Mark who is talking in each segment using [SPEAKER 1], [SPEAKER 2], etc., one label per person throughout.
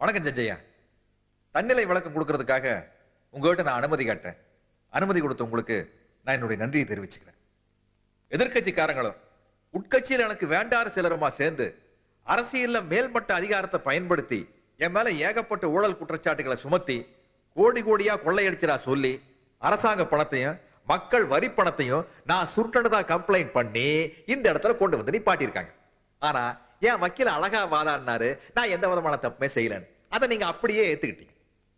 [SPEAKER 1] வணக்கம் ஜட்ஜையா தன்னிலை விளக்கம் கொடுக்கறதுக்காக உங்ககிட்ட நான் அனுமதி கேட்டேன். அனுமதி கொடுத்த உங்களுக்கு நான் என்னுடைய நன்றியை தெரிவிச்சுக்கிறேன். எதிர்கட்சிக்காரங்களும் உட்கட்சியில் எனக்கு வேண்டாத சிலருமா சேர்ந்து அரசியல்ல மேல்மட்ட அதிகாரத்தை பயன்படுத்தி என் மேல ஏகப்பட்ட ஊழல் குற்றச்சாட்டுகளை சுமத்தி கோடி கோடியா கொள்ளையடிச்சதா சொல்லி அரசாங்க பணத்தையும் மக்கள் வரி பணத்தையும் நான் சுருட்டனதா கம்ப்ளைண்ட் பண்ணி இந்த இடத்துல கொண்டு வந்து நிப்பாட்டியிருக்காங்க. ஆனா ஏன் வக்கீல் அழகா வாதாடினாரு? நான் எந்த விதமான தப்புமே செய்யலன்னு. அதை நீங்க அப்படியே ஏத்துக்கிட்டீங்க.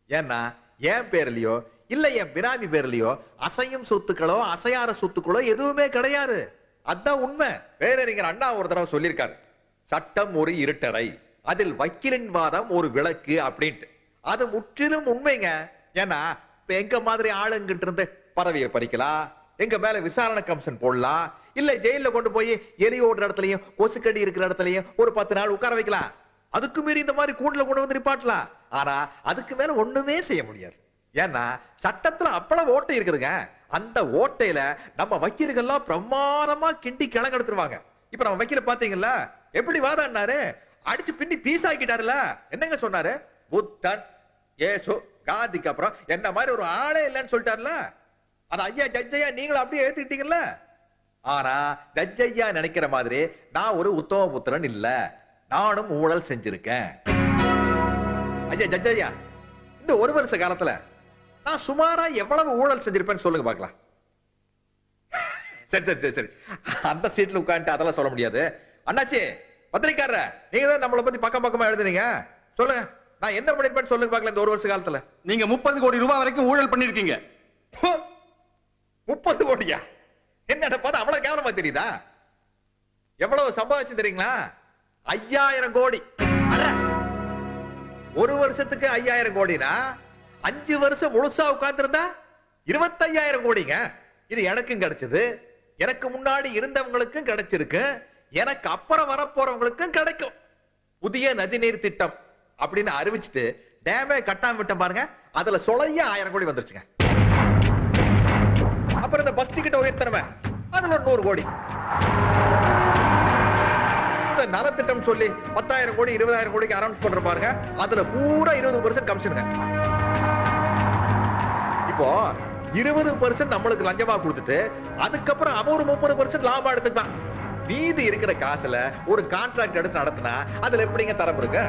[SPEAKER 1] ஏன்னா என் பேர்லயோ இல்ல என் பினாமி பேர்லயோ அசையும் சொத்துக்களோ அசையார சொத்துக்களோ எதுவுமே கிடையாது. அதான் உண்மை. பேரறிஞர் அண்ணா ஒரு தடவை சொல்லியிருக்காரு. சட்டம் ஒரு இருட்டறை. அதில் வக்கீலின் வாதம் ஒரு விளக்கு அப்படின்ட்டு. அது முற்றிலும் உண்மைங்க. ஏன்னா இப்ப எங்க மாதிரி ஆளுங்கிட்டு இருந்து பறவையை பறிக்கலாம் எங்க மேல விசாரணை கமிஷன் போடலாம் இல்ல ஜெயில கொண்டு போய் எலி ஓடுற இடத்துலயும் கொசுக்கடி இருக்கிற இடத்துலயும் ஒரு பத்து நாள் உட்கார வைக்கலாம் அதுக்கு மீறி இந்த மாதிரி கூண்டுல கொண்டு வந்து நிப்பாட்டலாம் ஆனா அதுக்கு மேல ஒண்ணுமே செய்ய முடியாது. ஏன்னா சட்டத்துல அப்பளம் ஓட்டை இருக்குதுங்க. அந்த ஓட்டையில நம்ம வக்கீல்கள்லாம் பிரமாதமா கிண்டி கிளங்கெடுத்துருவாங்க இப்ப நம்ம வக்கீல பாத்தீங்கல்ல எப்படி வாதாடினாரு? அடிச்சு பின்னி பீஸ் ஆக்கிட்டாருல என்னங்க சொன்னாரு? புத்தன் ஏசு காந்திக்கு அப்புறம் என்ன மாதிரி ஒரு ஆளே இல்லைன்னு சொல்லிட்டாருல அது ஐயா ஜட்ஜையா நீங்களும் அப்படியே ஏத்துக்கிட்டீங்கல்ல? ஆனா ஜட்ஜையா நினைக்கிற மாதிரி நான் ஒரு உத்தம புத்திரன் இல்ல. நானும் ஊழல் செஞ்சிருக்கேன். ஐயா ஜட்ஜையா இந்த ஒரு வருஷ காலத்துல நான் சுமாரா எவ்வளவு ஊழல் செஞ்சிருப்பேன்னு சொல்லுங்க பார்க்கலாம். சரி சரி சரி சரி. அந்த சீட்ல உட்காந்துட்டு அதெல்லாம் சொல்ல முடியாது. அண்ணாச்சி பத்திரிக்காரர நீங்க தான் நம்மளை பத்தி பக்கம் பக்கமா எழுதுனீங்க. சொல்லுங்க நான் என்ன பண்ணிருப்பேன்னு சொல்லுங்க பார்க்கலாம் இந்த ஒரு வருஷ காலத்துல.
[SPEAKER 2] நீங்க முப்பது கோடி ரூபாய் வரைக்கும் ஊழல் பண்ணிருக்கீங்க!
[SPEAKER 1] முப்பது கோடியா? என்னடா பார்த்தா அவ்வளவு கேவலமா தெரியுதா? எவ்வளவு சம்பாதிச்சு தெரியுங்களா? ஐயாயிரம் கோடி. ஒரு வருஷத்துக்கு ஐயாயிரம் கோடினா அஞ்சு வருஷம் முழுசா உட்கார்ந்திருந்தா இருபத்தையாயிரம் கோடிங்க. இது எனக்கும் கிடைச்சது. எனக்கு முன்னாடி இருந்தவங்களுக்கும் கிடைச்சிருக்கு. எனக்கு அப்புறம் வரப்போறவங்களுக்கும் கிடைக்கும். புதிய நதிநீர் திட்டம் அப்படின்னு அறிவிச்சுட்டு டேமே கட்டாம விட்டேன் பாருங்க. அதுல சொலைய ஆயிரம் கோடி வந்துருச்சுங்க. அப்புறம் இந்த பஸ் டிக்கெட் உயர்த்தனமே அதுல ஒரு நூறு கோடி. இந்த நலத்திட்டம் சொல்லி பத்தாயிரம் கோடி இருபதாயிரம் கோடிக்கு அனௌன்ஸ் பண்ற பாருங்க. அதுல பூரா இருபது பர்சன்ட் கமிஷனுங்க இப்போ இருபது பர்சன்ட் நம்மளுக்கு லஞ்சமா கொடுத்துட்டு அதுக்கப்புறம் அவன் ஒரு முப்பது பர்சன்ட் லாபம் எடுத்துக்கலாம். மீதி இருக்கிற காசுல ஒரு கான்ட்ராக்ட் எடுத்து நடத்தினா அதுல எப்படிங்க தரப்பு இருக்கு?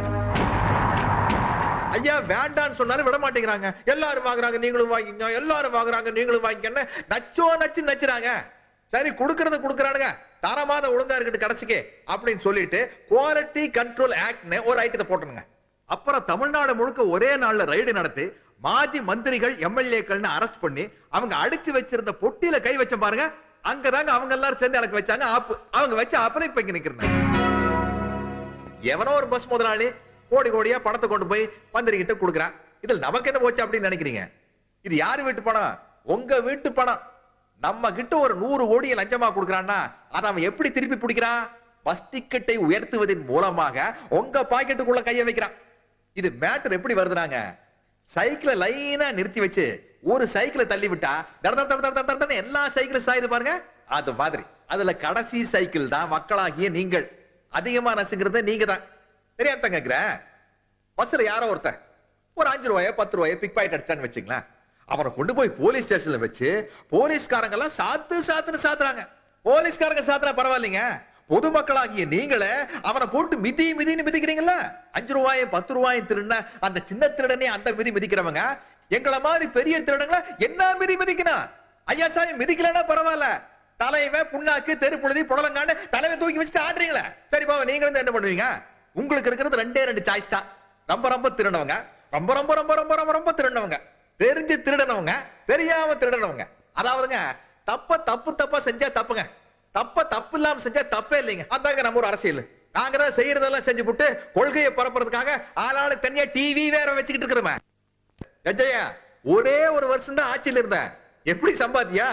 [SPEAKER 1] ஐயா வேண்டான்னு சொன்னாரு விட மாட்டேங்கிறாங்க. எல்லாரும் வாங்குறாங்க நீங்களும் வாங்கிங்க எல்லாரும் வாங்குறாங்க நீங்களும் வாங்கிக்கன்னு நச்சோ நச்சு நச்சுறாங்க. சரி கொடுக்கறது கொடுக்குறானுங்க தரமாத ஒழுங்கா இருக்கட்டு கிடைச்சிக்கே அப்படின்னு சொல்லிட்டு குவாலிட்டி கண்ட்ரோல் ஆக்ட்னு ஒரு ஐட்டத்தை போட்டுருங்க. அப்புறம் தமிழ்நாடு முழுக்க ஒரே நாள்ல ரைடு நடத்தி மாஜி மந்திரிகள் எம்எல்ஏக்கள்னு அரெஸ்ட் பண்ணி அவங்க அடிச்சு வச்சிருந்த பொட்டியில கை வச்ச பாருங்க. அங்கதாங்க அவங்க எல்லாரும் சேர்ந்து எனக்கு வச்சாங்க. ஆப்பு அவங்க வச்ச அப்புறம் இப்ப இங்க நிக்கிறேன் எவனோ ஒரு பஸ் முதலாளி கோடி கோடியா பணத்தை கொண்டு போய் மந்திரி கொடுக்குறான். இதுல நமக்கு என்ன போச்சு அப்படின்னு நினைக்கிறீங்க? இது யாரு வீட்டு பணம்? உங்க வீட்டு பணம். நம்ம கிட்ட ஒரு நூறு கோடியை லஞ்சமா கொடுக்குறான்னா அதை அவன் எப்படி திருப்பி பிடிக்கிறான்? பஸ் டிக்கெட்டை உயர்த்துவதன் மூலமாக உங்க பாக்கெட்டுக்குள்ள கையை வைக்கிறான். இது மேட்டர் எப்படி வருதுனாங்க? சைக்கிளை லைனா நிறுத்தி வச்சு ஒரு சைக்கிளை தள்ளி விட்டா எல்லா சைக்கிளும் சாயுது பாருங்க. அது மாதிரி. அதுல கடைசி சைக்கிள் தான் மக்களாகிய நீங்கள். அதிகமா நசுங்கிறது நீங்க தான் தெரியாத கேக்குறேன். பஸ்ல யாரோ ஒருத்தன் ஒரு அஞ்சு ரூபாயோ பத்து ரூபாயோ பிக் பாயிண்ட் அடிச்சான்னு வச்சுங்களேன் அவனை கொண்டு போய் போலீஸ் ஸ்டேஷன்ல வச்சு போலீஸ்காரங்க எல்லாம் சாத்து சாத்துன்னு சாத்துறாங்க. போலீஸ்காரங்க சாத்துறா பரவாயில்லைங்க. பொதுமக்களாகிய நீங்களே அவனை போட்டு மிதி மிதின்னு மிதிக்கிறீங்கல்ல? அஞ்சு ரூபாயும் பத்து ரூபாயும் திருடின அந்த சின்ன திருடனே அந்த மிதி மிதிக்கிறவங்க எங்களை மாதிரி பெரிய திருடங்களை என்ன மிதி மிதிக்கணும் ஐயா சாமி மிதிக்கலன்னா பரவாயில்ல. தலைவன் புண்ணாக்கு தெரு புழுதி புடலங்காண்டு தலைவன் தூக்கி வச்சுட்டு ஆடுறீங்களே சரி பாவ நீங்களும் என்ன பண்ணுவீங்க? உங்களுக்கு இருக்கிறது ரெண்டே ரெண்டு சாய்ஸ் தான். ரொம்ப ரொம்ப திருடனவங்க. ரொம்ப ரொம்ப ரொம்ப ரொம்ப ரொம்ப ரொம்ப திருடனவங்க. தெரிஞ்சு திருடனவங்க தெரியாம திருடனவங்க. அதாவதுங்க தப்ப தப்பு தப்பா செஞ்சா தப்புங்க. தப்ப தப்பு இல்லாம செஞ்சா தப்பே இல்லைங்க. அதாங்க நம்ம ஒரு அரசியல். நாங்க தான் செய்யறதெல்லாம் செஞ்சு போட்டு கொள்கையை பரப்புறதுக்காக ஆளாளுக்கு தனியா டிவி வேற வச்சுக்கிட்டு இருக்கிறோமே. கஜயா ஒரே ஒரு வருஷம் தான் ஆட்சியில் இருந்தேன். எப்படி சம்பாத்தியா?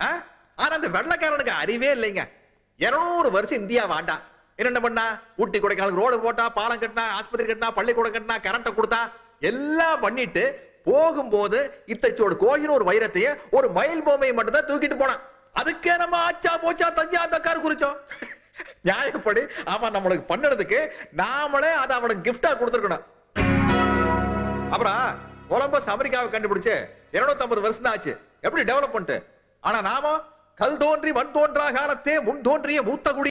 [SPEAKER 1] ஆ? ஆனா அந்த வெள்ளக்காரனுக்கு அறிவே இல்லைங்க. இருநூறு வருஷம் இந்தியா வாண்டான் என்னென்ன பண்ணா? ஊட்டி கொடைக்கானல் ரோடு போட்டா பாலம் கட்டினா ஆஸ்பத்திரி கட்டினா பள்ளிக்கூடம் கட்டினா கரண்ட கொடுத்தா எல்லாம் பண்ணிட்டு போகும்போது இத்தச்சோடு கோயில் ஒரு வைரத்தையே ஒரு மயில் பொம்மையை மட்டும்தான் தூக்கிட்டு போனான். அதுக்கே நம்ம ஆச்சா போச்சா தஞ்சா தக்காரு குறிச்சோம். நியாயப்படி அவன் நம்மளுக்கு பண்ணதுக்கு நாமளே அதை அவனுக்கு கிஃப்டா கொடுத்துருக்கணும். அப்புறம் கொலம்பஸ் அமெரிக்காவை கண்டுபிடிச்சு 250 வருஷம் தான் ஆச்சு. எப்படி டெவலப்மெண்ட் ஆனா நாம கல் தோன்றி மண் தோன்றா காலத்தே முன் தோன்றிய மூத்த குடி